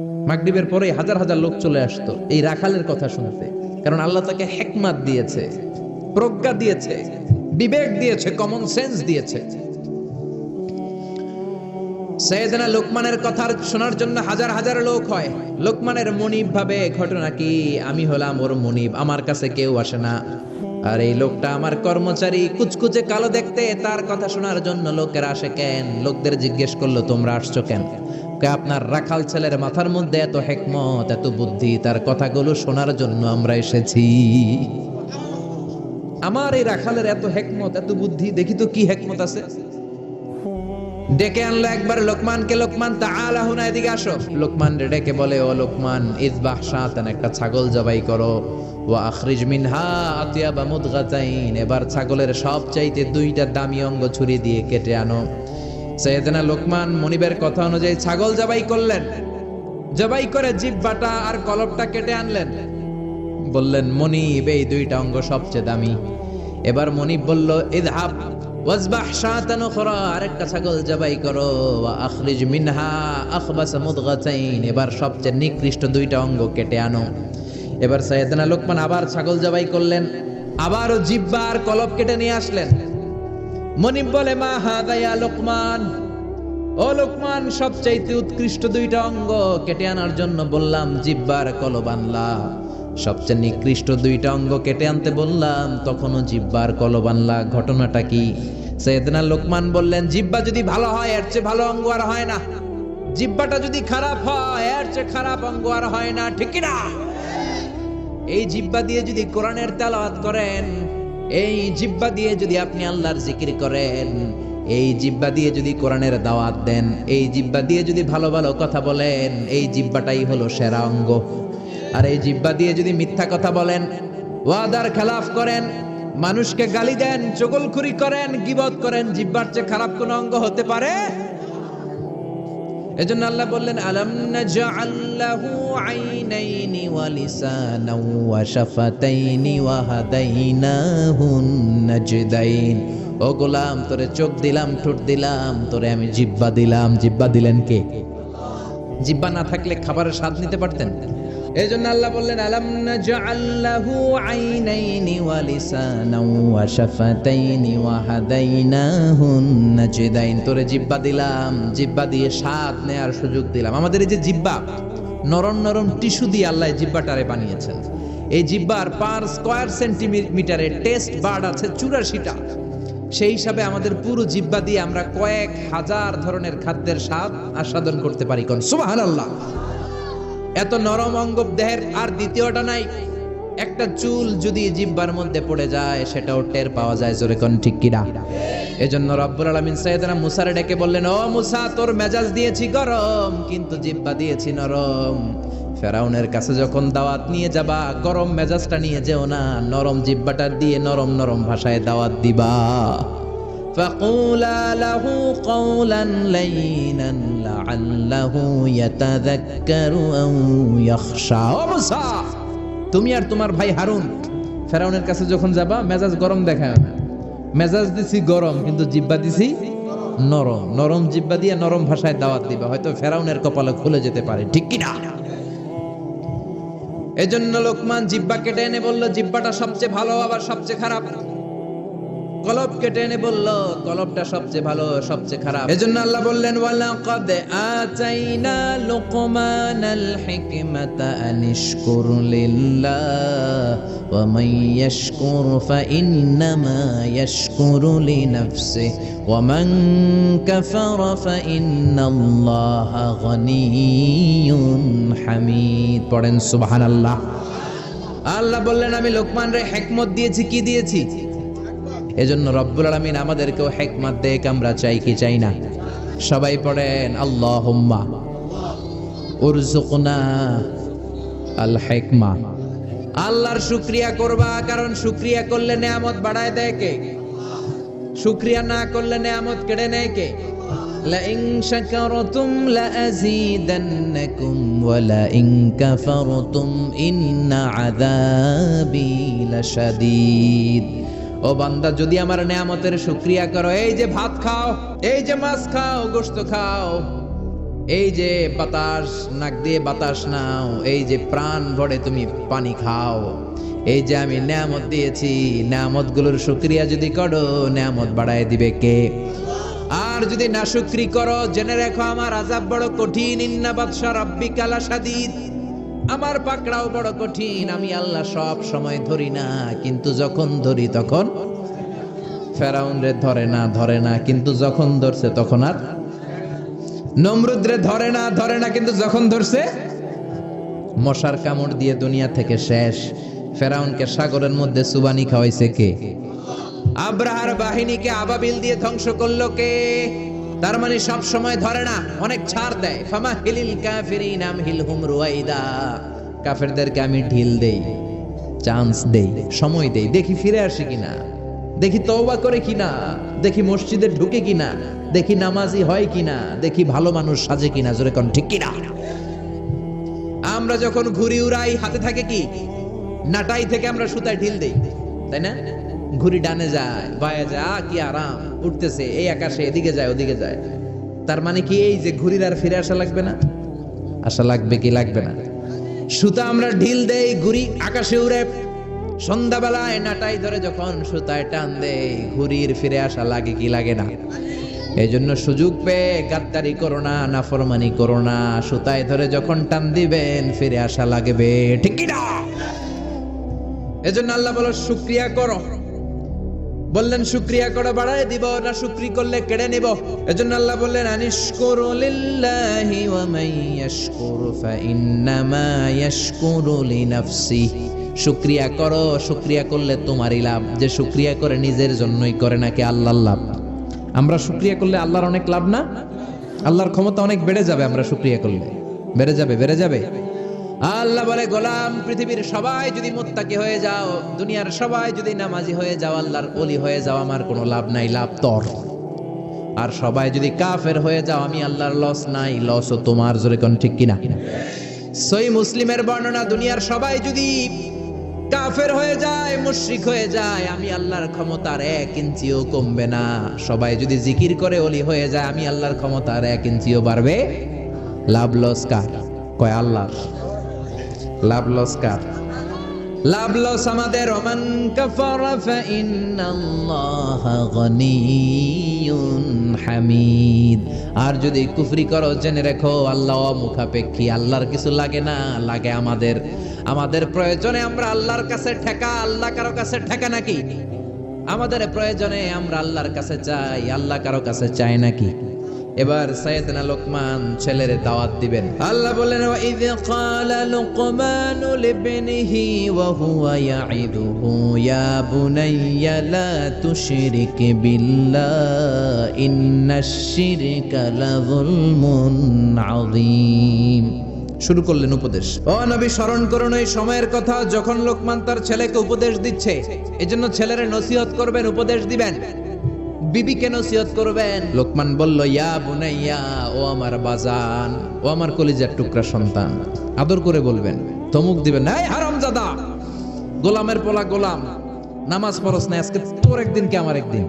মাগরিবের পরে হাজার হাজার লোক চলে আসতো। এই রাখালের কথা শুনতে। কারণ আল্লাহ তাকে হেকমাত দিয়েছে, প্রজ্ঞা দিয়েছে, বিবেক দিয়েছে কমন সেন্স দিয়েছে। সৈয়দনা লোকমানের কথা শোনার জন্য হাজার হাজার লোক হয়। লোকমানের মনিব ভাবে, ঘটনা কি? আমি হলাম ওর মনিব, আমার কাছে কেউ আসে না। আর এই লোকটা আমার কর্মচারী, কুচকুচে কালো দেখতে, তার কথা শোনার জন্য লোকেরা আসে কেন? লোকদের জিজ্ঞেস করল, তোমরা আসছো কেন? আপনার রাখাল ছেলের মাথার মধ্যে এত হেকমত, এত বুদ্ধি, তার কথাগুলো শোনার জন্য আমরা এসেছি। আমার এই রাখালের এত হেকমত, এত বুদ্ধি, দেখি তো কি হেকমত আছে। ডেকে আনলো একবার লোকমানকে, লোকমান, তাআলা হুনা, এদিকে আসো। লোকমান ডেকে বলে, ও লোকমান ইযবাহ শাতান একটা ছাগল জবাই করো। ওয়া আখরিজ মিনহা আতিয়াবা মুদগাতাইন, এবার ছাগলের সব চাইতে দুইটা দামি অঙ্গ ছুরি দিয়ে কেটে আনো। সৈয়দনা লোকমান মনিবের কথা অনুযায়ী ছাগল জবাই করলেন। জবাই করে জিব্বাটা আর কলবটা কেটে আনলেন। বললেন, মনিব, এই দুইটা অঙ্গ সবচেয়ে দামি। এবার মনিব বলল, ইদহাব ওয়াজবাহ শাতান উখরা, আরেকটা ছাগল জবাই করো, ওয়া আখরিজ মিনহা আখবাস মুদগাতাইন। এবার সবচেয়ে নিকৃষ্ট দুইটা অঙ্গ কেটে আনো। এবার সাইয়েদনা লোকমান আবার ছাগল জবাই করলেন, আবারও জিব্বা আর কলব কেটে নিয়ে আসলেন। মনিব বলে, মা হা হাদায়া লোকমান। ও লোকমান, সবচাইতে উৎকৃষ্ট দুইটা অঙ্গ কেটে আনার জন্য বললাম, জিব্বার কলব আনলা। সবচেয়ে নিকৃষ্ট দুইটা অঙ্গ কেটে আনতে বললাম, তখনও জিব্বার কলব আনলা। ঘটনাটা কি? সৈয়দনা লোকমান বললেন, জিব্বা যদি ভালো হয়, এর চেয়ে ভালো অঙ্গ আর হয় না। জিব্বাটা যদি খারাপ হয়, এর চেয়ে খারাপ অঙ্গ আর হয় না, ঠিক না? এই জিব্বা দিয়ে যদি কোরআনের তেলাওয়াত করেন এই জিব্বা দিয়ে যদি আপনি আল্লাহর জিকির করেন, এই জিব্বা দিয়ে যদি কোরআনের দাওয়াত দেন, এই জিব্বা দিয়ে যদি ভালো ভালো কথা বলেন, এই জিব্বাটাই হলো সেরা অঙ্গ। আর এই জিব্বা দিয়ে যদি মিথ্যা কথা বলেন, ওয়াদার খেলাফ করেন, মানুষকে গালি দেন, চগলখুরি করেন, গিবত করেন, জিব্বার চেয়ে খারাপ কোন অঙ্গ হতে পারে? এজন্য আল্লাহ বললেন, আলাম নাজআল্লাহু আইনাইনি ওয়া লিসানাও ওয়া শাফাতাইনি ওয়া হাদাইনাহুন নাজদাইন। ও গোলাম, তোরে চোখ দিলাম, ঠোঁট দিলাম, তোরে আমি জিব্বা দিলাম। জিব্বা দিলেন কে? জিব্বা না থাকলে খাবারের স্বাদ নিতে পারতেন? এই জন্য আল্লাহ বললেন, আলাম নাজআল্লাহু আইনাইনি ওয়া লিসানাও ওয়া শাফাতাইনি ওয়া হাদাইনাহুন নাজদাইন। তোরে জিব্বা দিলাম জিব্বা দিয়ে স্বাদ নেয়ার সুযোগ দিলাম। আমাদের এই যে জিব্বা নরম নরম টিস্যু দিয়ে আল্লাহ জিব্বাটারে বানিয়েছেন। এই জিব্বার পার স্কয়ার সেন্টিমিটারে টেস্ট বার্ড আছে চুরাশিটা। সেই হিসাবে আমাদের পুরো জিব্বা দিয়ে আমরা কয়েক হাজার ধরনের খাদ্যের স্বাদ আস্বাদন করতে পারি। কোন? সুবহানাল্লাহ। এত নরম অঙ্গ দেহের আর দ্বিতীয়টা নাই। একটা চুল যদি জিব্বার মধ্যে পড়ে যায়, সেটাও টের পাওয়া যায়, জোরে কোন ঠিক কিনা? এজন্য রব্বুল আলামিন সাইয়েদনা মুসারে ডেকে বললেন, ও মুসা, তোর মেজাজ দিয়েছি গরম, কিন্তু জিব্বা দিয়েছি নরম। ফেরাউনের কাছে যখন দাওয়াত নিয়ে যাবা, গরম মেজাজটা নিয়ে যেও না, নরম জিব্বাটা দিয়ে নরম নরম ভাষায় দাওয়াত দিবা। فقولا له قولا لينا لعله يتذكر أو يخشى ও মুসা তুমি আর তোমার ভাই হারুন ফেরাউনের কাছে যখন যাবা মেজাজ গরম দেখায় না মেজাজ দিছি গরম কিন্তু জিব্বা দিছি নরম নরম জিব্বা দিয়ে নরম ভাষায় দাওয়াত দিবা হয়তো ফেরাউনের কপালে খুলে যেতে পারে ঠিক কি না এজন্য লোকমান জিব্বা কেটে এনে বলল জিব্বাটা সবচেয়ে ভালো আবার সবচেয়ে খারাপ কলব কেটে এনে বলল কলবটা সবচেয়ে ভালো, সবচেয়ে খারাপ। এজন্য আল্লাহ বললেন, ওয়ালাকাদ আতাইনা লুকমানাল হিকমাতা আনিশকুর লিল্লাহ, ওয়া মান ইয়াশকুর ফাইন্নামা ইয়াশকুরু লিনাফসিহি, ওয়া মান কাফারা ফাইন্নাল্লাহা গনিয়্যুন হামিদ। পড়েন, সুবহানাল্লাহ। আল্লাহ বললেন, আমি লোকমান রে হেকমত দিয়েছি, কি দিয়েছি? এজন্য রব্বুল আলামিন আমাদেরকেও হেকমত দেখ আমরা চাই কি চাই না সবাই পড়েন আল্লাহুম্মা উরজুকনা আল হেকমা আল্লাহর শুকরিয়া করবা কারণ শুকরিয়া করলে নেয়ামত বাড়ায় দেয় কে শুকরিয়া না করলে নেয়ামত কেড়ে নেয় কে لئن شكرتم لأزيدنكم ولئن كفرتم إن عذابي لشديد ও বান্দা, যদি আমার নেয়ামতের শুকরিয়া করো, এই যে ভাত খাও, এই যে মাছ খাও, গোশত খাও, এই যে বাতাস, নাক দিয়ে বাতাস নাও, এই যে প্রাণ ভরে তুমি পানি খাও, এই যে আমি নেয়ামত দিয়েছি নেয়ামতগুলোর শুক্রিয়া যদি করো, নেয়ামত বাড়ায় দিবে কে? আর যদি না শুক্রি করো, জেনে রেখো, আমার আজাব বড় কঠিন ইন্না বাদশা রাব্বি কালা সাদিদ আমার পাকড়াও বড় কঠিন, আমি আল্লাহ সব সময় ধরি না, কিন্তু যখন ধরি তখন ফেরাউন রে ধরে না ধরে না, কিন্তু যখন ধরছে তখন আর নমরুদ্রে ধরে না ধরে না, কিন্তু যখন ধরছে মশার কামড় দিয়ে দুনিয়া থেকে শেষ। ফেরাউনকে সাগরের মধ্যে সুবানি খাওয়াইছে কে? আব্রাহার বাহিনীকে আবাবিল দিয়ে ধ্বংস করল কে? তার মানে সব সময় ধরে না, অনেক ছাড় দেয়। ফামা হিলিল কাফিরিন আম হিলহুম রুয়াইদা। কাফেরদেরকে আমি ঢিল দেই, চান্স দেই, সময় দেই। দেখি ফিরে আসে কিনা, দেখি তওবা করে কিনা, দেখি মসজিদে ঢুকে কিনা, দেখি নামাজি হয় কিনা, দেখি ভালো মানুষ সাজে কিনা, জোরে কোন ঠিক কিনা? আমরা যখন ঘুরি উড়াই, হাতে থাকে কি? নাটাই থেকে আমরা সুতায় ঢিল দেই, তাই না? ঘুরি ডানে যায় বায়ে আ, কি আরাম। উঠতেছে এই আকাশে এদিকে যায় ওদিকে যায়। তার মানে কি এই যে ঘুরির আর ফিরে আসা লাগবে না? আশা লাগবে কি লাগবে না? সুতা আমরা ঢিল দেই ঘুরি আকাশে উড়ে। সন্ধ্যাবেলায় নাটাই ধরে যখন সুতায় টান দেই ঘুরির ফিরে আসা লাগে কি লাগে না? এই জন্য সুযোগ পেয়ে গাদ্দারি করো না নাফরমানি করো না। সুতায় ধরে যখন টান দিবেন ফিরে আসা লাগবে ঠিক কি না? এজন্য আল্লাহ বলো শুক্রিয়া করো। বললেন, শুক্রিয়া করে, বাড়ায় দিব না শুক্রি করলে কেড়ে নিব। এজন্য আল্লাহ বললেন, আনিশকুরু লিল্লাহি ওয়া মান ইয়াশকুরু ফাইন্নামা ইয়াশকুরু লিনাফসি। শুক্রিয়া করো, শুক্রিয়া করলে তোমারই লাভ। যে শুক্রিয়া করে নিজের জন্যই করে নাকি আল্লাহর লাভ? আমরা শুক্রিয়া করলে আল্লাহর অনেক লাভ না? আল্লাহর ক্ষমতা অনেক বেড়ে যাবে আমরা শুক্রিয়া করলে। বেড়ে যাবে বেড়ে যাবে। আল্লাহ বলে, গোলাম পৃথিবীর সবাই যদি মোত্তাকি হয়ে যাও, দুনিয়ার সবাই যদি নামাজি হয়ে যাও, আল্লাহর অলি হয়ে যাও, আমার কোনো লাভ নাই, লাভ তর। আর সবাই যদি কাফের হয়ে যাও, আমি আল্লাহর লস নাই লসও তোমার, জোরে কোন ঠিক কিনা? সই মুসলিমের বর্ণনা, দুনিয়ার সবাই যদি কাফের হয়ে যায়, মুশরিক হয়ে যায়, আমি আল্লাহর ক্ষমতার এক ইঞ্চিও কমবে না। সবাই যদি জিকির করে অলি হয়ে যায়, আমি আল্লাহর ক্ষমতার এক ইঞ্চিও বাড়বে। লাভ লস কার? কয় আল্লাহর? লাভ কার? লাভ লস আমাদের, ওমান কাফারা হামিদ। আর যদি কুফরি করো, জেনে রেখো, আল্লাহ মুখাপেক্ষী আল্লাহর কিছু লাগে না, লাগে আমাদের। আমাদের প্রয়োজনে আমরা আল্লাহর কাছে ঠেকা, আল্লাহ কারও কাছে ঠেকা নাকি? আমাদের প্রয়োজনে আমরা আল্লাহর কাছে চাই, আল্লাহ কারও কাছে চাই নাকি? এবার সাইয়েদনা লোকমান ছেলের দাওয়াত দিবেন। আল্লাহ বলেন ইয ক্বালা লুকমানু লিবনিহি ওয়া হুয়া ইয়াইদুহু ইয়া বুনাইয়া লা তুশরিক বিল্লাহ ইন্নাশ শিরকা লাযুলমুন আযীম। শুরু করলেন উপদেশ। ও নবী, স্মরণ করুন এই সময়ের কথা, যখন লোকমান তার ছেলেকে উপদেশ দিচ্ছে, এজন্য ছেলেরে নসিহত করবেন, উপদেশ দিবেন। বিবিকে নসিহত করবেন? লোকমান বলল, ইয়া বুনাইয়া, ও আমার বাজান, ও আমার কলিজার টুকরা সন্তান। আদর করে বলবেন, তমুক দিবেন। এই হারামজাদা, গোলামের পোলা গোলাম, নামাজ পড়স না আজকে তোর একদিন কে আমার একদিন?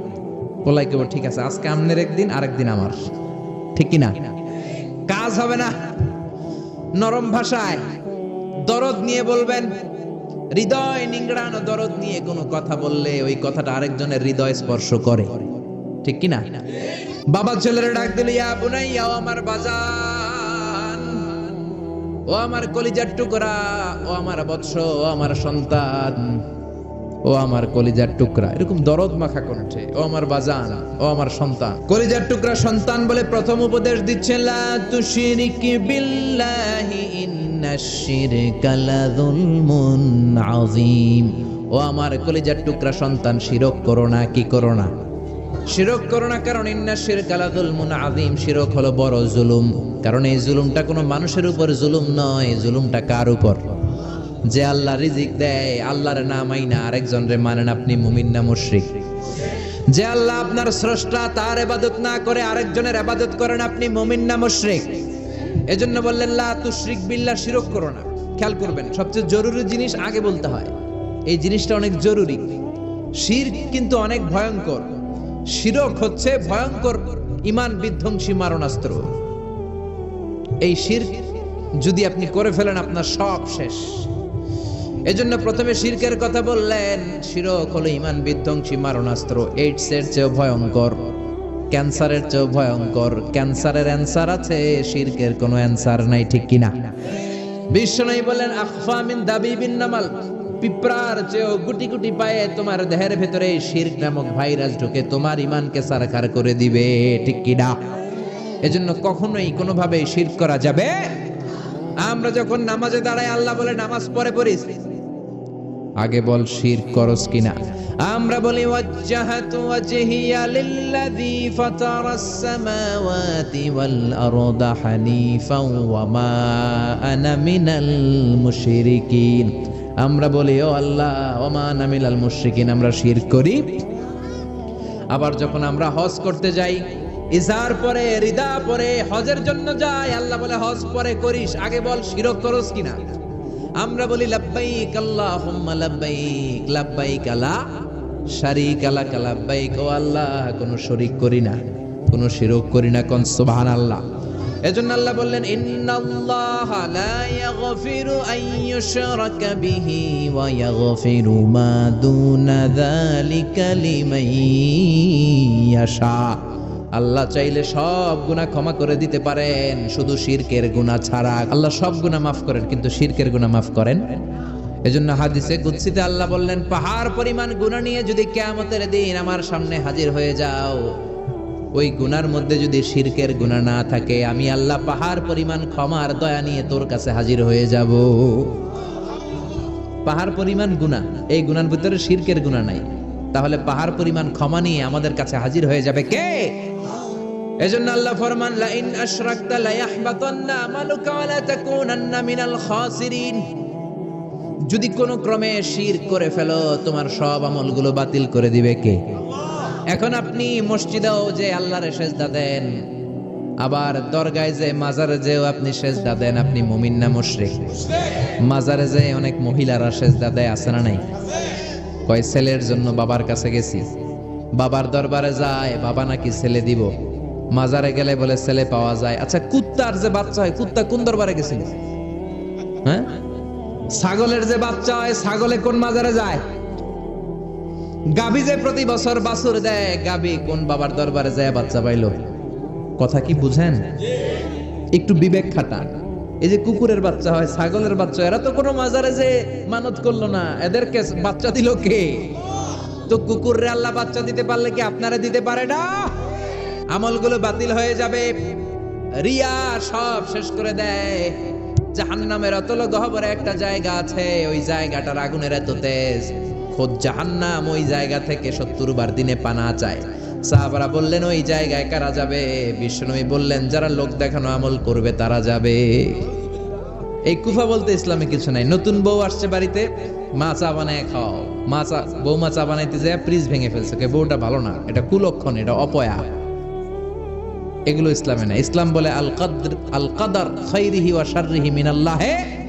পোলাই কেবল ঠিক আছে, আজকে আমনের একদিন, আরেকদিন আমার। ঠিক কি না কাজ হবে না। নরম ভাষায় দরদ নিয়ে বলবেন, হৃদয় নিংড়ানো দরদ নিয়ে কোনো কথা বললে ওই কথাটা আরেকজনের হৃদয় স্পর্শ করে। ঠিক কি না বাবা ছেলেরা ডাক দিল, ইয়া বুনাইয়া, ও আমার বাজান, ও আমার কলিজার টুকরা, ও আমার বৎস, ও আমার সন্তান, ও আমার কলিজার টুকরা। এরকম দরদ মাখা কণ্ঠে, ও আমার বাজান, ও আমার সন্তান। কলিজার টুকরা সন্তান বলে প্রথম উপদেশ দিচ্ছে লা তুশরিক বিল্লাহি ইন্নাশ শিরকা লাযুলমুন আযীম। ও আমার কলিজার টুকরা সন্তান, শিরক করো না, কি করো না? শিরক করো না, কারণ ইন্না শিরকা লাযুলমুন আযীম। শিরক হলো বড় জুলুম। কারণ এই জুলুমটা কোনো মানুষের উপর জুলুম নয় জুলুমটা কার উপর? যে আল্লাহ রিজিক দেয়, আল্লাহর নাম আইনা আরেকজন রে মানেন আপনি মুমিন না মুশরিক। যে আল্লাহ আপনার স্রষ্টা, তার ইবাদত না করে আরেকজনের ইবাদত করেন আপনি মুমিন না মুশরিক। এজন্য বললেন, লা তুশরিক বিল্লাহ, শিরক করো না। খেয়াল করবেন, সবচেয়ে জরুরি জিনিস আগে বলতে হয়। এই জিনিসটা অনেক জরুরি। শির কিন্তু অনেক ভয়ঙ্কর। শিরক হচ্ছে ভয়ঙ্কর ইমান বিধ্বংসী মারণাস্ত্র। এই শির যদি আপনি করে ফেলেন, আপনার সব শেষ। এজন্য প্রথমে শিরকের কথা বললেন, শিরক হলো ইমান বিধ্বংসী মারণাস্ত্র। এইডস এর চেয়েও ভয়ঙ্কর, ক্যান্সারের চেয়েও ভয়ঙ্কর, ক্যান্সারের অ্যান্সার আছে, শিরকের কোনো অ্যান্সার নাই, ঠিক কিনা? বিশ্বনবী বলেন আখফা মিন দাবিবিন নামাল। পিঁপড়ার চেয়েও গুটি গুটি পায়ে তোমার দেহের ভেতরে শিরক নামক ভাইরাস ঢুকে তোমার ইমানকে সারখার করে দিবে, ঠিক কিনা এজন্য কখনোই কোনোভাবে শির করা যাবে আমরা যখন নামাজে দাঁড়াই, আল্লাহ বলে, নামাজ পড়ে পড়িস। আগে বল শির করস কিনা? আমরা বলি, ওয়াজ্জাহাতু ওয়াজহিয়া লিল্লাযী ফাতারাস সামাওয়াতি ওয়াল আরদা হানিফাও ওয়া মা আনা মিনাল মুশরিকিন। আমরা বলি, ও আল্লাহ মা আনা মিনাল মুশরিকিন আমরা শিরক করি। আবার যখন আমরা হজ করতে যাই, ইজার পরে, রিদা পরে, হজের জন্য যাই, আল্লাহ বলে, হজ পরে করিস, আগে বল শিরক করস কিনা? আমরা বলি, লাব্বাইক আল্লাহুম্মা লাব্বাইক লাব্বাইক আলা শারিক আলা লাব্বাইক ও আল্লাহ, কোনো শরীক করি না, কোনো শিরক করি না কোন সুবহানাল্লাহ। এজন্য আল্লাহ বললেন, ইন্নাল্লাহ লা ইয়াগফিরু আন ইউশরাকা বিহি ওয়া ইয়াগফিরু মা দুনা যালিকা লিমান ইয়াশা। আল্লাহ চাইলে সব গুনাহ ক্ষমা করে দিতে পারেন, শুধু শিরকের গুনাহ ছাড়া। আল্লাহ সব গুনাহ মাফ করেন, কিন্তু শিরকের গুনাহ মাফ করেন। এজন্য হাদিসে কুদসিতে আল্লাহ বললেন, পাহাড় পরিমাণ গুনাহ নিয়ে যদি কিয়ামতের দিন আমার সামনে হাজির হয়ে যাও ওই গুনার মধ্যে যদি শিরকের গুনাহ না থাকে, আমি আল্লাহ পাহাড় পরিমাণ ক্ষমার দয়া নিয়ে তোর কাছে হাজির হয়ে যাব। পাহাড় পরিমাণ গুনাহ, এই গুনার ভিতরে শিরকের গুনাহ নাই। তাহলে পাহাড় পরিমাণ ক্ষমা নিয়ে আমাদের কাছে হাজির হয়ে যাবে কে? এজন্য আল্লাহ ফরমান লা ইন আশরাকতা লা ইয়াহবাতান্না আমালুকা ওয়া লা তাকুনান্না মিনাল খাসিরিন। যদি কোনো ক্রমে শিরক করে ফেলো, তোমার সব আমলগুলো বাতিল করে দিবে কে? এখন আপনি মসজিদেও যে আল্লাহর সেজদা দেন, আবার দরগায় যে মাজারে যেও আপনি সেজদা দেন, আপনি মুমিন না মুশরিক? মাজারে যে অনেক মহিলারা সেজদা দেয়, আছে না নাই? কয়, ছেলের জন্য বাবার কাছে গেছি। বাবার দরবারে যায়, বাবা নাকি ছেলে দিব। মাজারে গেলে বলে ছেলে পাওয়া যায়। আচ্ছা কুত্তার যে বাচ্চা হয়, কুত্তা কোন দরবারে গেছিল? হ্যাঁ? ছাগলের যে বাচ্চা হয়, ছাগলে কোন মাজারে যায়? গাবি যে প্রতি বছর বাছুর দেয় গাবি কোন বাবার দরবারে যায়, বাচ্চা পাইলো? কথা কি বুঝেন? একটু বিবেক খাটান। এই যে কুকুরের বাচ্চা হয়, ছাগলের বাচ্চা এরা তো কোনো মাজারে যে মানত করল না। এদেরকে বাচ্চা দিল কে? তো কুকুররে আল্লাহ বাচ্চা দিতে পারলে কি আপনারা দিতে পারে না? আমলগুলো বাতিল হয়ে যাবে। রিয়া সব শেষ করে দেয়। জাহান্নামের অতল গহবরে একটা জায়গা আছে, ওই জায়গাটার আগুনের এত তেজ। খোদ জাহান্নাম ওই জায়গা থেকে সত্তর বার দিনে পানা চায়। সাহাবারা বললেন, ওই জায়গায় কারা যাবে? বিশ্বনবী বললেন, যারা লোক দেখানো আমল করবে তারা যাবে। এই কুফা বলতে ইসলামে কিছু নাই। নতুন বউ আসছে বাড়িতে, মা চা বানায় খাও মা চা বউ মা চা বানাইতে যায় প্রিজ ভেঙে ফেলছে। কে, বউটা ভালো না, এটা কুলক্ষণ, এটা অপয়া। এগুলো ইসলামে না ইসলাম বলে আল কদর আল কদর খাইরিহি ওয়া শাররিহি মিনাল্লাহে।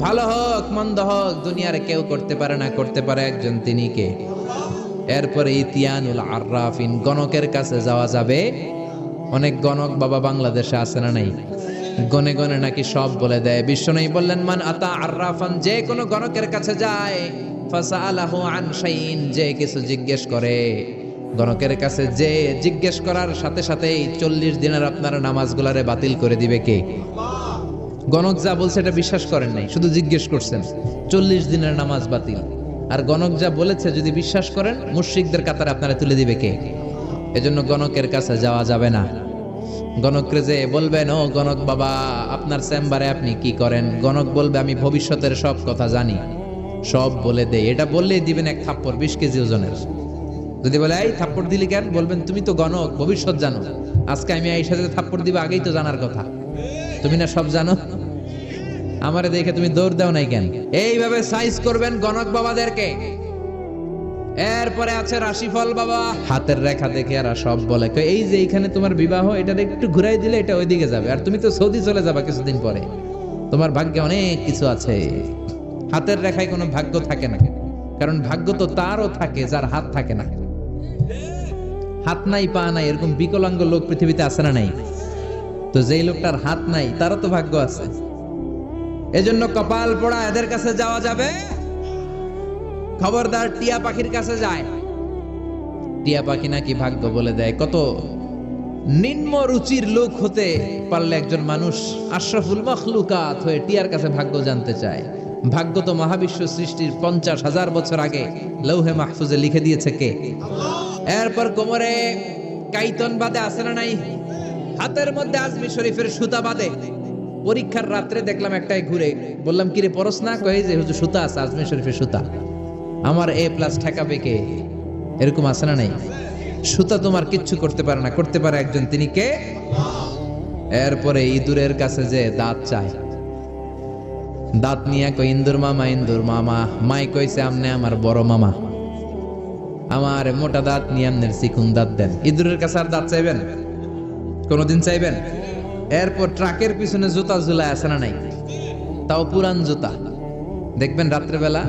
ভালো হোক, মন্দ হোক, দুনিয়ার কেউ করতে পারে না, করতে পারে একজন তিনি কে? এরপরে ইতিয়ানুল আর্রাফিন গণকের কাছে যাওয়া যাবে। অনেক গণক বাবা বাংলাদেশে আছে না নাই? গনে গনে নাকি সব বলে দেয়। বিশ্ব নেই বললেন, মান আতা আর্রাফান যে কোনো গণকের কাছে যায়। ফাসালাহু আন শাইইন, যে কিছু জিজ্ঞেস করে। গণকের কাছে যে জিজ্ঞেস করার সাথে সাথেই চল্লিশ দিনের আপনার নামাজগুলারে বাতিল করে দিবে কে? গণক যা বলছে এটা বিশ্বাস করেন নাই, শুধু জিজ্ঞেস করছেন, চল্লিশ দিনের নামাজ বাতিল। আর গণক যা বলেছে, যদি বিশ্বাস করেন, মুশ্রিকদের কাতারে আপনারা তুলে দিবে কে? এজন্য গণকের কাছে যাওয়া যাবে না। গণকরে যে বলবেন, ও গণক বাবা, আপনার চেম্বারে আপনি কি করেন? গণক বলবে, আমি ভবিষ্যতের সব কথা জানি। সব বলে দেই। এটা বললেই দিবেন এক থাপ্পড়, বিশ কেজি ওজনের। যদি বলে, এই থাপ্পড় দিলি কেন? বলবেন, তুমি তো গণক, ভবিষ্যৎ জানো। আজকে আমি এই সাথে থাপ্পড় দিবে, আগেই তো জানার কথা। তুমি না সব জানো? আমারে দেখে তুমি দৌড় দাও নাই কেন? এইভাবে সাইজ করবেন গণক বাবাদেরকে। এরপরে আছে রাশিফল বাবা। হাতের রেখা দেখে আর সব বলে। এই যে এইখানে তোমার বিবাহ এটা একটু ঘুরাই দিলে এটা ওইদিকে যাবে। আর তুমি তো সৌদি চলে যাবা কিছুদিন পরে। তোমার ভাগ্যে অনেক কিছু আছে। হাতের রেখায় কোনো ভাগ্য থাকে না। কারণ ভাগ্য তো তারও থাকে, যার হাত থাকে না। হাত নাই, পা নাই, এরকম বিকলাঙ্গ লোক পৃথিবীতে আছে না নাই? তো যেই লোকটার হাত নাই, তারও তো ভাগ্য আছে। এজন্য কপাল পোড়া এদের কাছে যাওয়া যাবে। খবরদার টিয়া পাখির কাছে যায়। টিয়া পাখি নাকি ভাগ্য বলে দেয়, কত নিম্ন রুচির লোক হতে পারলে একজন মানুষ আশরাফুল মখলুকাত হয়ে টিয়ার কাছে ভাগ্য জানতে চায়। ভাগ্য তো মহাবিশ্ব সৃষ্টির পঞ্চাশ হাজার বছর আগে লৌহে মাহফুজে লিখে দিয়েছে কে? এরপর কোমরে কাইতন বাদে আসে না নাই? হাতের মধ্যে আজমি শরীফের সুতা বাদে পরীক্ষার রাত্রে দেখলাম একটাই ঘুরে। বললাম, কিরে পরস না? কয়ে, যে হুজুর সুতা আছে, আজমি শরীফের সুতা। আমার এ প্লাস ঠেকাবে কে? এরকম আছে না নাই? সুতা তোমার কিচ্ছু করতে পারে না। করতে পারে একজন, তিনি কে? এরপরে ইঁদুরের কাছে যে দাঁত চায়। দাঁত নিয়ে কই ইন্দুর মামা ইন্দুর মামা। মাই কইছে, আমনে আমার বড় মামা। আমার মোটা দাঁত নিয়ে আমনের চিকুন দাঁত দেন। ইঁদুরের কাছে আর দাঁত চাইবেন? কোনোদিন চাইবেন? এরপর ট্রাকের পিছনে জুতা ঝুলায় আছে না নাই? তাও পুরান জুতা। দেখবেন রাত্রেবেলা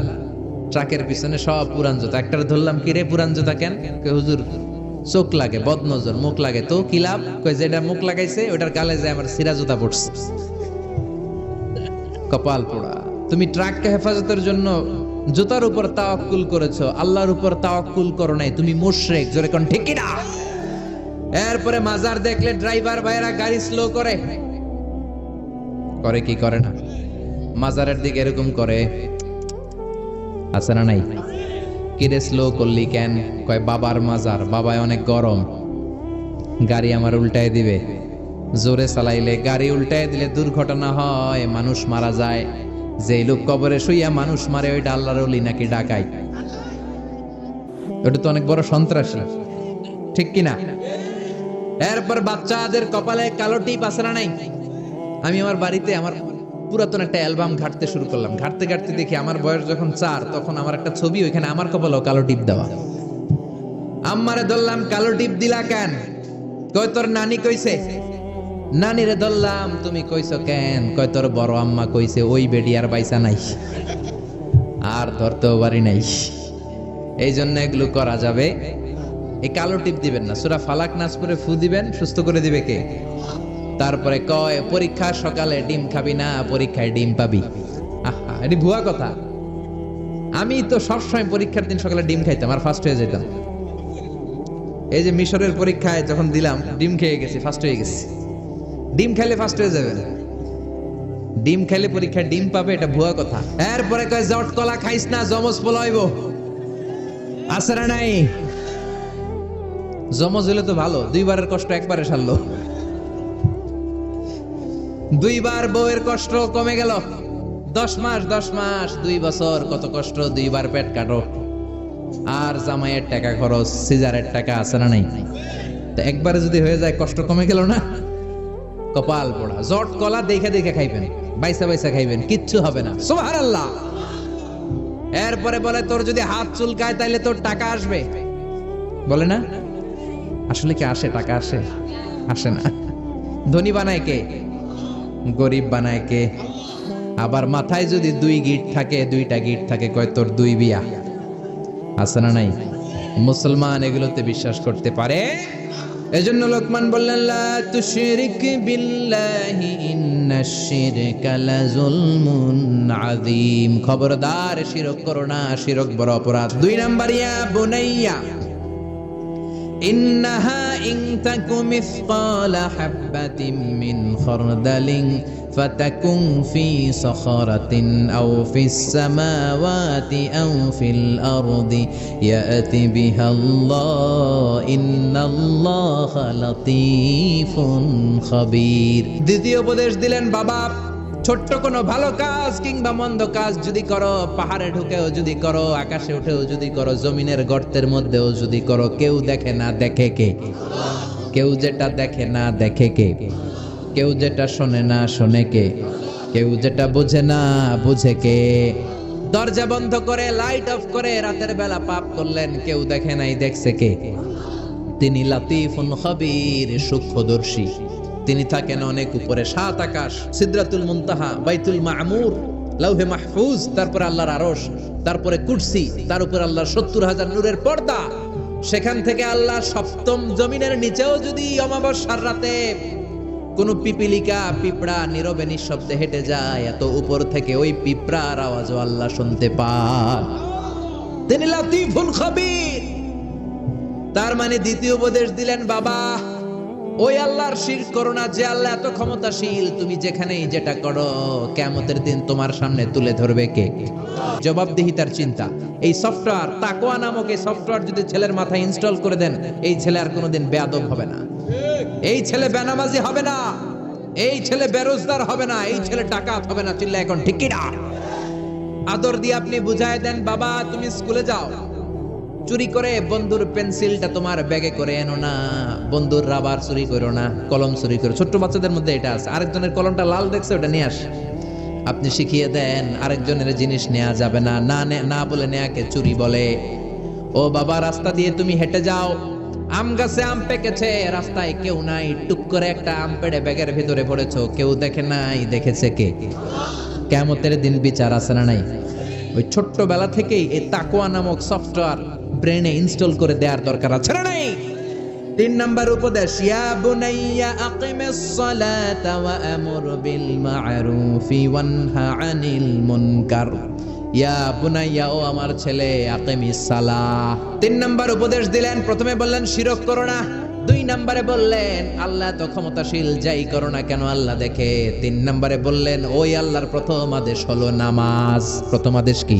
ট্রাকের পিছনে সব পুরান জুতা। একটা ধরলাম, কি রে পুরান জুতা কেন? কই হুজুর, চোখ লাগে, বদনজর, মুখ লাগে। তো কি লাভ? কই যেটা মুখ লাগাইছে, ওটার গালে যায় আমার সিরা জুতা পড়ছে। কপাল পোড়া। তুমি ট্রাককে হেফাজতের জন্য জুতার উপর তাওয়াক্কুল করেছ, আল্লাহর উপর তাওয়াক্কুল করো নাই, তুমি মুশরিক। জোরে কোন ঠিক না এরপরে মাজার দেখলে ড্রাইভার ভাইরা গাড়ি স্লো করে। করে কি করে না? মাজারের দিকে এরকম করে। আছে না নাই? কিরে স্লো করলি কেন? কয়, বাবার মাজার, বাবায় অনেক গরম। গাড়ি আমার উল্টায় দিবে। জোরে চালাইলে গাড়ি উল্টায় দিলে দুর্ঘটনা হয়, মানুষ মারা যায়। যে লোক কবরে শুইয়া মানুষ মারে, ওইটা আল্লাহর অলি নাকি ডাকাই ওটা তো অনেক বড় সন্ত্রাসী। ঠিক কিনা? এরপর বাচ্চাদের কপালে কালো টিপ আছে না নাই? আমি আমার বাড়িতে আমার পুরাতন একটা অ্যালবাম ঘাটতে শুরু করলাম। ঘাটতে ঘাটতে দেখি আমার বয়স যখন চার, তখন আমার একটা ছবি ওইখানে আমার কপালেও কালো টিপ দেওয়া। আম্মারে ধরলাম, কালো টিপ দিলা কেন? কয় তোর নানি কইছে? নানিরে ধরলাম, তুমি কইছো কেন? কয় তোর বড় আম্মা কইছে, ওই বেডি আর বাইসা নাই। আর ধরতেও পারি নাই। এই জন্য এগুলো করা যাবে। এই কালো টিপ দিবেন না। সুরা ফালাক নাচ করে ফু দিবেন, সুস্থ করে দিবে কে? তারপরে কয়, পরীক্ষা সকালে ডিম খাবি না, পরীক্ষায় ডিম পাবি। আহা, এটি ভুয়া কথা। আমি তো সবসময় পরীক্ষার দিন সকালে ডিম খাইতাম, আর ফার্স্ট হয়ে যেতাম। এই যে মিশরের পরীক্ষায় যখন দিলাম, ডিম খেয়ে গেছি ফার্স্ট হয়ে গেছি। ডিম খাইলে ফার্স্ট হয়ে যাবে। ডিম খাইলে পরীক্ষায় ডিম পাবে, এটা ভুয়া কথা। এরপরে কয়, জট কলা খাইস না, জমজ পোলাইব আছে নাই? জমজ হলে তো ভালো, দুইবারের কষ্ট একবারে সারলো। দুইবার বউয়ের কষ্ট কমে গেল। দশ মাস দশ মাস, দুই বছর, কত কষ্ট, দুইবার পেট কাটো। আর জামাইয়ের টাকা খরচ, সিজারের টাকা আছে না নাই? তো একবারে যদি হয়ে যায়, কষ্ট কমে গেল না? কপাল পোড়া, জট কলা দেখে দেখে খাইবেন, বাইসা বাইসা খাইবেন, কিচ্ছু হবে না। সোহার আল্লাহ এরপরে বলে, তোর যদি হাত চুলকায়, তাইলে তোর টাকা আসবে। বলে না? আসলে কি আসে? টাকা আসে? আসে না। ধনী বানায় কে? গরিব বানায় কে? আবার মাথায় যদি দুই গিট থাকে, দুইটা গিট থাকে, কয় তোর দুই বিয়া? আছে না নাই? মুসলমান এগুলোতে বিশ্বাস করতে পারে? এজন্য লোকমান বললেন, লা তুশরিক বিল্লাহি ইন্নাশ শিরকা লাযুলমুন আযীম। খবরদার, শিরক করো না, শিরক বড় অপরাধ। দুই নাম্বার, ইয়া বুনাইয়া। ইন্নাহা ইন তাকু মিসকালা হাববাতিম মিন খারদালিন ফাতাকুন ফি সাখারাতিন আও ফিস সামাওয়াতি আও ফিল আরদি ইয়াতি বিহা আল্লাহ ইন্নাল্লাহা লতীফুন খবীর দ্বিতীয় উপদেশ দিলেন, বাবা ছোট্ট কোনো ভালো কাজ কিংবা মন্দ কাজ যদি করো, পাহাড়ে ঢুকেও যদি করো, আকাশে উঠেও যদি করো, জমিনের গর্তের মধ্যেও যদি করো, কেউ দেখে না দেখে কে? কেউ যেটা দেখে না দেখে কে? কেউ যেটা শোনে না শোনে কে? কেউ যেটা বোঝে না বুঝে কে? দরজা বন্ধ করে লাইট অফ করে রাতের বেলা পাপ করলেন, কেউ দেখে নাই দেখছে কে? তিনি লাতিফুন খবির, সূক্ষ্মদর্শী। তিনি থাকেন অনেক উপরে। সাত আকাশ, সিদরাতুল মুনতাহা, বাইতুল মামুর, লাউহে মাহফুজ, তারপরে আল্লাহর আরশ, তারপরে কুরসি, তার উপর আল্লাহর সত্তর হাজার নূরের পর্দা। সেখান থেকে আল্লাহ সপ্তম জমিনের নিচেও যদি অমাবস্যার রাতে কোন পিপিলিকা, পিঁপড়া নীরবে নিঃশব্দে হেঁটে যায়, এত উপর থেকে ওই পিঁপড়ার আওয়াজও আল্লাহ শুনতে পান। তিনি লাতিফুল খবির। তার মানে দ্বিতীয় উপদেশ দিলেন, বাবা ওই আল্লাহর শির করো না যে আল্লাহ এত ক্ষমতাশীল, তুমি যেখানেই যেটা করো কেমতের দিন তোমার সামনে তুলে ধরবে কে? জবাবদিহিতার চিন্তা। এই সফটওয়্যার তাকোয়া নামক এই সফটওয়্যার যদি ছেলের মাথায় ইনস্টল করে দেন, এই ছেলে আর কোনোদিন বেয়াদব হবে না। এই ছেলে বেনামাজি হবে না। এই ছেলে বেরোজগার হবে না। এই ছেলে ডাকাত হবে না। চিল্লা এখন, ঠিক কি না? আদর দিয়ে আপনি বুঝায় দেন, বাবা, তুমি স্কুলে যাও। চুরি করে, বন্ধুর পেন্সিলটা তোমার ব্যাগে করে এনো না। বন্ধুর রাবার চুরি করো না, কলম চুরি করো। ছোট্ট বাচ্চাদের মধ্যে এটা আছে। আরেকজনের কলমটা লাল দেখছে, ওটা নিয়ে আস। আপনি শিখিয়ে দেন, আরেকজনের জিনিস নেওয়া যাবে না। না নে- বলে নেয়াকে চুরি বলে। ও বাবা, রাস্তা দিয়ে তুমি হেঁটে যাও। আম গাছে আম পেকেছে, রাস্তায় কেউ নাই। টুক করে একটা আম পেড়ে ব্যাগের ভিতরে পড়েছো, কেউ দেখে নাই, দেখেছে কে? কেমতের দিন বিচার আছে না নাই? ওই ছোট্ট বেলা থেকেই এই তাকোয়া নামক সফটওয়্যার ব্রেনে ইনস্টল করে দেওয়ার দরকার আছে না নাই? তিন নাম্বার উপদেশ, ইয়া বুনাইয়া আকিমিস সালাতা ওয়া আমুর বিল মা'রুফি ওয়ানহা আনিল মুনকার। ইয়া বুনাইয়া, ও আমার ছেলে, আকিমিস সালাহ। তিন নাম্বার উপদেশ দিলেন, প্রথমে বললেন, শিরক করো না। দুই নম্বরে বললেন, আল্লাহ তো ক্ষমতাশীল, যাই করো না কেন আল্লাহ দেখে? তিন নম্বরে বললেন, ওই আল্লাহর প্রথম আদেশ হলো নামাজ। প্রথম আদেশ কি?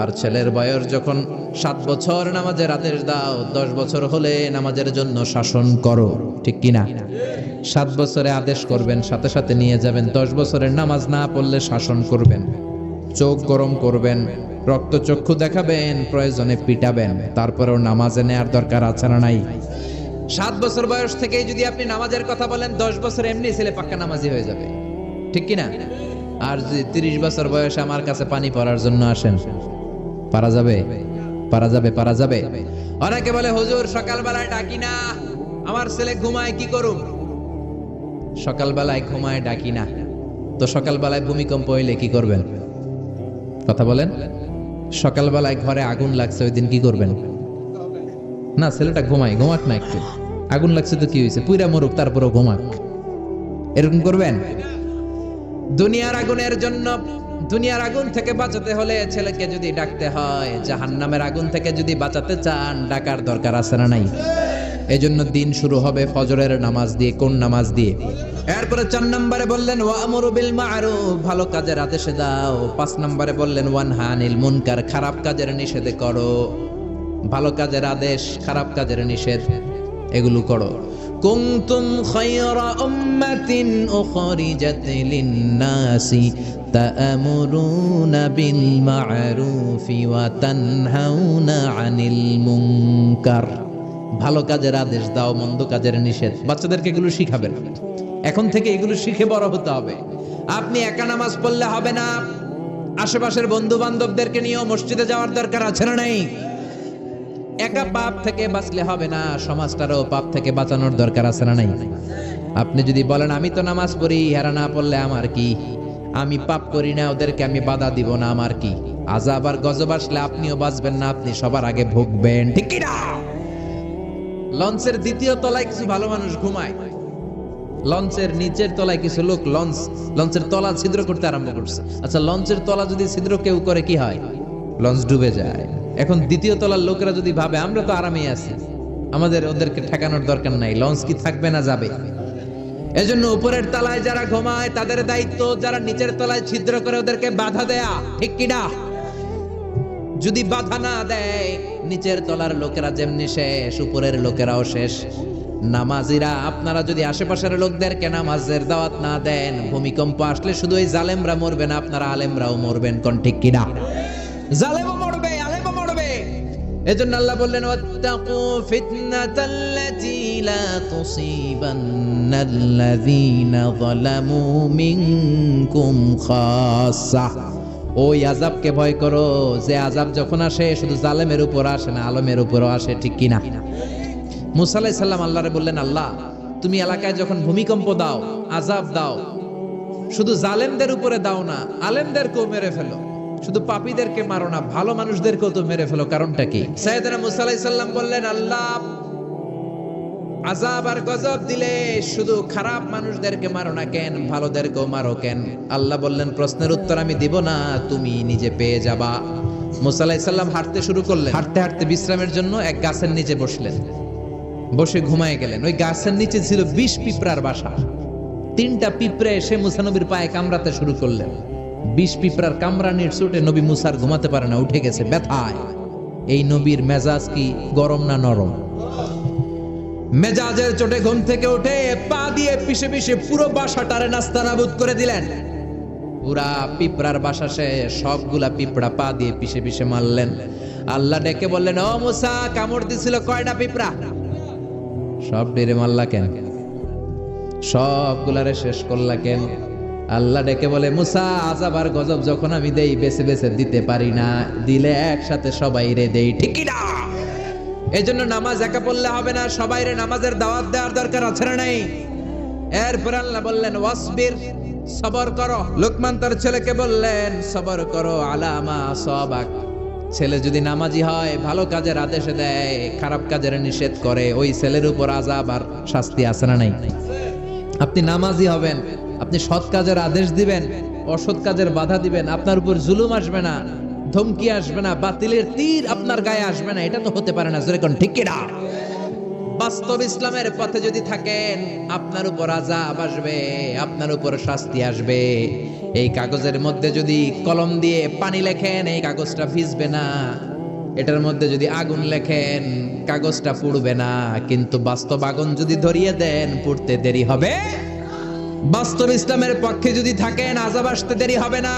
আর ছেলের বয়স যখন সাত বছর নামাজের আদেশ দাও, দশ বছর হলে নামাজের জন্য শাসন করো, ঠিক কিনা সাত বছরে আদেশ করবেন, সাথে সাথে নিয়ে যাবেন, দশ বছরের নামাজ না পড়লে শাসন করবেন, চোখ গরম করবেন রক্তচক্ষু দেখাবেন, প্রয়োজনে পিটাবেন, তারপরেও নামাজে নেয়ার দরকার আছে না নাই? সাত বছর বয়স থেকেই যদি আপনি নামাজের কথা বলেন, দশ বছর এমনি ছেলে পাক্কা নামাজি হয়ে যাবে, ঠিক কিনা আর যদি তিরিশ বছর বয়সে আমার কাছে পানি পড়ার জন্য আসেন পারা যাবে? পারা যাবে পারা যাবে। অনেকে বলে, হুজুর, সকালবেলায় ডাকি না। আমার ছেলে ঘুমায়, কি করুম? সকালবেলায় ঘুমায়, ডাকি না। তো সকালবেলায় ভূমিকম্প হইলে কি করবেন? কথা বলেন। সকালবেলায় ঘরে আগুন লাগছে, ওই দিন কি করবেন? না, ছেলেটা ঘুমায়, ঘুমাক না একটু। আগুন লাগছে তো কি হয়েছে পুরা মরুক, তারপরও ঘুমাক। এরকম করবেন? দুনিয়ার আগুনের জন্য দুনিয়ার আগুন থেকে বাঁচাতে হলে ছেলেকে যদি ডাকতে হয়, জাহান্নামের আগুন থেকে যদি বাঁচাতে চান, ডাকার দরকার আছে না নাই? এই জন্য দিন শুরু হবে ফজরের নামাজ দিয়ে, কোন নামাজ দিয়ে? এরপরে চার নম্বরে বললেন, ওয়ামুরু বিল মারুফ। ভালো কাজের আদেশে দাও পাঁচ নম্বরে বললেন ওয়ান হানিল মুনকার। খারাপ কাজের নিষেধে করো। ভালো কাজের আদেশ, খারাপ কাজের নিষেধ, এগুলো করো। উম্মাতিন উখরিজাত লিন-নাসি তা'মুরুনা বিল মা'রুফি ওয়া তানহাউনা আনিল মুনকার। ভালো কাজের আদেশ দাও, মন্দ কাজের নিষেধ। বাচ্চাদেরকে এগুলো শিখাবেন। এখন থেকে এগুলো শিখে বড় হতে হবে। আপনি একা নামাজ পড়লে হবে না। আশেপাশের বন্ধু বান্ধবদেরকে নিয়েও মসজিদে যাওয়ার দরকার আছে না নাই? একা পাপ থেকে বাঁচলে হবে না, সমাজটারও পাপ থেকে বাঁচানোর দরকার আছে না নাই? আপনি যদি বলেন, আমি তো নামাজ পড়ি, হেরা না পড়লে আমার কি? আমি পাপ করি না, ওদেরকে আমি বাধা দিব না, আমার কি? আজাব আর গজব আসলে আপনিও বাঁচবেন না, আপনি সবার আগে ভুগবেন। ঠিক কি না? লঞ্চের দ্বিতীয় তলায় কিছু ভালো মানুষ ঘুমায়। লঞ্চের নিচের তলায় কিছু লোক লঞ্চ লঞ্চের তলা ছিদ্র করতে আরম্ভ করছে। আচ্ছা লঞ্চের তলা যদি ছিদ্র কেউ করে, কি হয়? লঞ্চ ডুবে যায়। এখন দ্বিতীয় তলার লোকেরা যদি ভাবে, আমরা তো আরামেই আছি। আমাদের ওদেরকে ঠেকানোর দরকার নাই লঞ্চ কি থাকবে না যাবে। এজন্য উপরের তলায় যারা ঘুমায়, তাদের দায়িত্ব যারা নিচের তলায় ছিদ্র করে ওদেরকে বাধা দেয়া। ঠিক কিনা যদি বাধা না দেয়, নিচের তলার লোকেরা যেমনি শেষ, উপরের লোকেরাও শেষ। নামাজিরা, আপনারা যদি আশেপাশের লোকদেরকে নামাজের দাওয়াত না দেন, ভূমিকম্প আসলে শুধু এই জালেমরা মরবে না, আপনারা আলেমরাও মরবেন, কোন ঠিক কিনা মরবে এজন্য আল্লাহ বললেন, ওয়াত্তাকু ফিতনাতাল্লাতী লা তুসিবান্নাল্লাযীনা যালামু মিনকুম খাসসা। ওই আজাবকে ভয় করো, যে আজাব যখন আসে, শুধু জালেমের উপর আসে না, আলমের উপরও আসে, ঠিক কিনা? মুসা আলাইহিস সালাম আল্লাহরে বললেন, আল্লাহ, তুমি এলাকায় যখন ভূমিকম্প দাও আজাব দাও, শুধু জালেমদের উপরে দাও না, আলেমদেরকেও মেরে ফেলো। শুধু পাপীদেরকে মারো না, ভালো মানুষদেরকেও তো মেরে ফেলো। কারণটা কি? আলাইহিস সালাম বললেন, আল্লাহ আজাব আর গজব দিলে শুধু খারাপ মানুষদেরকে মারো না কেন, ভালোদেরকেও মারো কেন? আল্লাহ বললেন, প্রশ্নের উত্তর আমি দিব না, তুমি নিজে পেয়ে যাবা। সালাম হাঁটতে শুরু করলেন। হাঁটতে হাঁটতে বিশ্রামের জন্য এক গাছের নিচে বসলেন। বসে ঘুমায় গেলেন। ওই গাছের নিচে ছিল বিষ পিঁপড়ার বাসা। তিনটা পিঁপড়ে এসে মুসানবীর পায়ে কামড়াতে শুরু করলেন। বিষ পিঁপড়ার কামড়ানির চোটে নবী মুসার ঘুমাতে পারে না, উঠে গেছে ব্যথায়। এই নবীর মেজাজ কি গরম না নরম? মেজাজের চোটে ঘুম থেকে উঠে পা দিয়ে পিষে পিষে পুরো বাসাটারে নাস্তা নাবুদ করে দিলেন। পুরা পিঁপড়ার বাসা সে সবগুলা পিঁপড়া পা দিয়ে পিষে পিষে মারলেন। আল্লাহ ডেকে বললেন, ও মুসা, কামড় দিছিল কয়টা পিঁপড়া? সব ডেরে মারলা কেন? সবগুলারে শেষ করলা কেন? আল্লাহ ডেকে বলে, মুসা আজাব আর গজব যখন আমি দেই, বেছে বেছে দিতে পারি না। দিলে একসাথে সবাই রে দেই ঠিকই না এই জন্য নামাজ একা পড়লে হবে না, সবাই রে নামাজের দাওয়াত দেওয়ার দরকার আছে না নাই? এরপর আল্লাহ বললেন, ওয়াসবির, সবর করো। লোকমান তার ছেলেকে বললেন, সবর করো, আলামা সবাক। ছেলে যদি নামাজি হয়, ভালো কাজের আদেশে দেয়, খারাপ কাজের নিষেধ করে, ওই ছেলের উপর আজাব আর শাস্তি আছে না নাই? আপনি নামাজি হবেন। আপনি সৎ কাজের আদেশ দিবেন, অসৎ কাজের বাধা দিবেন, আপনার উপর জুলুম আসবে না, ধমকি আসবে না, বাতিলের তীর আপনার গায়ে আসবে না, এটা তো হতে পারে না যেরকম ঠিক কিনা? বাস্তব ইসলামের পথে যদি থাকেন, আপনার উপর আজাব আসবে, আপনার উপর শাস্তি আসবে। এই কাগজের মধ্যে যদি কলম দিয়ে পানি লেখেন, এই কাগজটা ভিজবে না। এটার মধ্যে যদি আগুন লেখেন, কাগজটা পুড়বে না। কিন্তু বাস্তব আগুন যদি ধরিয়ে দেন, পুড়তে দেরি হবে। বাস্তব ইসলামের পক্ষে যদি থাকেন, আজাব আসতে দেরি হবে না।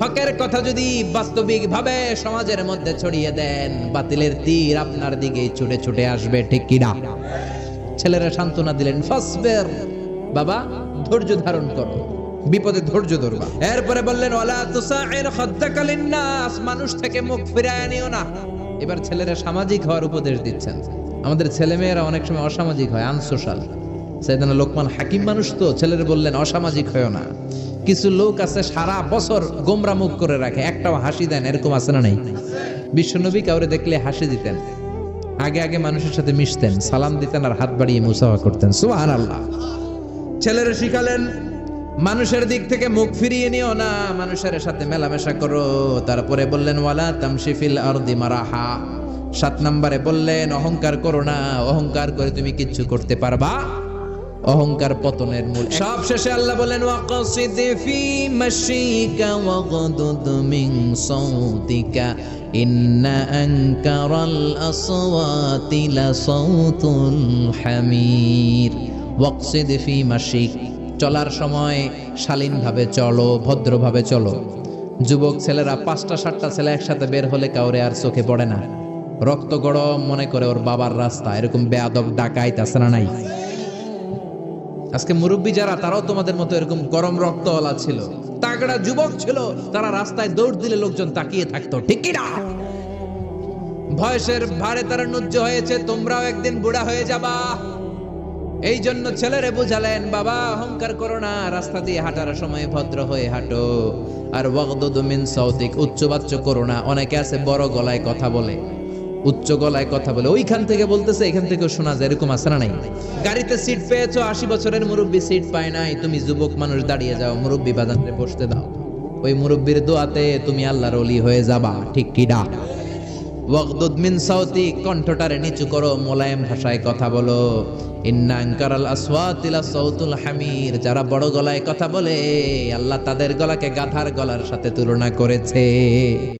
হকের কথা যদি বাস্তবিক ভাবে সমাজের মধ্যে ছড়িয়ে দেন, বাতিলের তীর আপনার দিকেই ছুটে ছুটে আসবে, ঠিক কিনা? ছেলেরা সান্ত্বনা দিলেন ফাসবের বাবা, ধৈর্য ধারণ করো, বিপদে ধৈর্য ধরবা। এরপরে বললেন, ওয়ালা তুসাইর খাদ্দাকালিন নাস মানুষ থেকে মুখ ফিরায় নিও না। এবার ছেলেরা সামাজিক হওয়ার উপদেশ দিচ্ছেন। আমাদের ছেলেমেয়েরা অনেক সময় অসামাজিক হয়, আনসোশাল। সেদিনা লোকমান হাকিম মানুষ তো, ছেলেরা বললেন, অসামাজিক হয়েও না। কিছু লোক আছে, সারা বছর গোমরা মুখ করে রাখে, একটাও হাসি দেন এরকম আছে না নাই? বিশ্বনবী কাউরে দেখলে হাসি দিতেন। আগে আগে মানুষের সাথে মিশতেন, সালাম দিতেন আর হাত বাড়িয়ে মুসাফা করতেন। সুবাহান আল্লাহ ছেলেরা শিখালেন, মানুষের দিক থেকে মুখ ফিরিয়ে নিও না, মানুষের সাথে মেলামেশা করো। তারপরে বললেন, ওয়ালা তামশিফিল আরদি মারাহা। সাত নম্বরে বললেন, অহংকার করো না, অহংকার করে তুমি কিচ্ছু করতে পারবা। অহংকার পতনের মূল সব শেষে আল্লাহ বলেন, ওয়াকাসিদ ফি মাশিকা ওয়াগদুদ মিন সাউতিকা। ইন্না আনকারাল আসওয়াতি লাসাউতুল হামির। ওয়াকসিদ ফি মাশিক। চলার সময় শালীনভাবে চলো, ভদ্রভাবে চলো। যুবক ছেলেরা পাঁচটা, সাতটা ছেলে একসাথে বের হলে কাউরে আর চোখে পড়ে না। রক্ত গরম মনে করে ওর বাবার রাস্তা। এরকম বেয়াদব ডাকাইত আছে না নাই? আজকে মুরব্বী যারা, তারাও তোমাদের মতো এরকম গরম রক্তওয়ালা ছিল। তাগড়া যুবক ছিল, তারা রাস্তায় দৌড় দিলে লোকজন তাকিয়ে থাকতো, ঠিক না? বয়সের ভারে তারা নুজ্জ হয়েছে, তোমরাও একদিন বুড়া হয়ে যাবা। এই জন্য ছেলেরে বুঝালেন, বাবা, অহংকার করো না, রাস্তা দিয়ে হাঁটার সময় ভদ্র হয়ে হাঁটো। আর ওয়াগদুদ মিন সাউতিক, উচ্চবাচ্য করো না। অনেকে আছে বড় গলায় কথা বলে। উচ্চ গলায় কথা বলে, ওইখান থেকে বলতেছে, এখান থেকে শোনা যায়, এরকম না নাই? গাড়িতে সিট পেয়েছ, আশি বছরের মুরব্বী সিট পায় নাই, তুমি যুবক মানুষ দাঁড়িয়ে যাও, মুরব্বী বাজারে বসতে দাও। ওই মুরব্বীর দোয়াতে তুমি আল্লাহর অলি হয়ে যাবা, ঠিক কি না? ওয়াগদুদ মিন সাউতি, কণ্ঠটারে নিচু করো, মোলায়েম ভাষায় কথা বলো। ইন্না আসওয়াতিলা সাউতুল হামির, যারা বড় গলায় কথা বলে, আল্লাহ তাদের গলাকে গাধার গলার সাথে তুলনা করেছে।